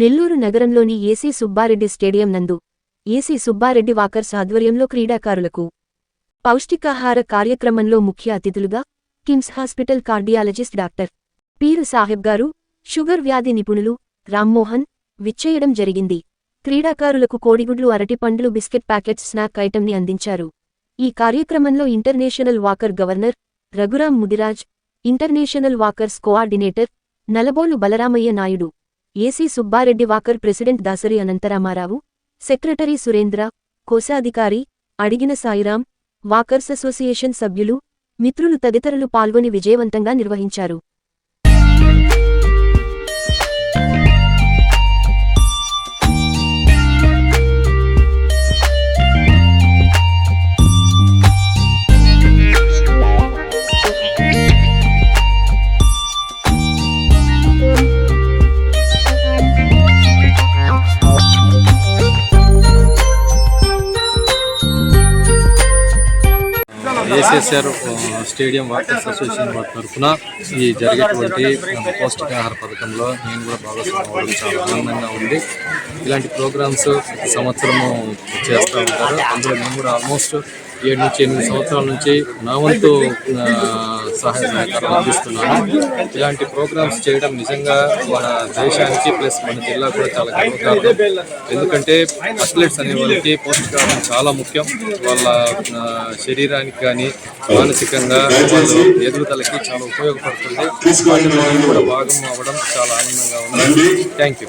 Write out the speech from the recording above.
నెల్లూరు నగరంలోని AC Subbareddy stadium నందు AC Subbareddy walkers ఆధ్వర్యంలో క్రీడాకారులకు పౌష్టికాహార కార్యక్రమంలో ముఖ్య అతిథులుగా KIMS hospital cardiologist doctor Peeru Saheb గారు షుగర్ వ్యాధి నిపుణులు రామ్మోహన్ విచ్చేయడం జరిగింది. క్రీడాకారులకు కోడిగుడ్లు అరటిపండ్లు బిస్కెట్ ప్యాకెట్స్ స్నాక్ ఐటెంని అందించారు. ఈ కార్యక్రమంలో international walker governor Raghuram Mudiraj international walkers coordinator Nalabolu Balaramaiah Naidu AC Subbareddy walker president Dasari Anantharamarao secretary Surendra కోశాధికారి అడిగిన సాయిరాం వాకర్స్ అసోసియేషన్ సభ్యులు మిత్రులు తదితరులు పాల్గొని విజయవంతంగా నిర్వహించారు. ఏసీఎస్ఆర్ స్టేడియం వాకర్స్ అసోసియేషన్ వారి తరఫున ఈ జరిగేటువంటి పౌష్టికాహార పథకంలో నేను కూడా భాగస్వామ్యం చాలా ఆనందంగా ఉంది. ఇలాంటి ప్రోగ్రామ్స్ ప్రతి సంవత్సరము చేస్తూ ఉంటారు. అందులో నేను కూడా ఆల్మోస్ట్ ఏడు నుంచి ఎనిమిది సంవత్సరాల నుంచి నా వంతు సహాయ సహకారం అందిస్తున్నాను. ఇలాంటి ప్రోగ్రామ్స్ చేయడం నిజంగా మన దేశానికి ప్లస్ మన జిల్లా కూడా చాలా గర్వకారణం. ఎందుకంటే అథ్లెట్స్ అనే వాళ్ళకి పౌష్టికాహారం చాలా ముఖ్యం. వాళ్ళ శరీరానికి కానీ మానసికంగా వాళ్ళు ఎదుగుదలకి చాలా ఉపయోగపడుతుంది. వాటిలో కూడా భాగం అవ్వడం చాలా ఆనందంగా ఉంది. Thank you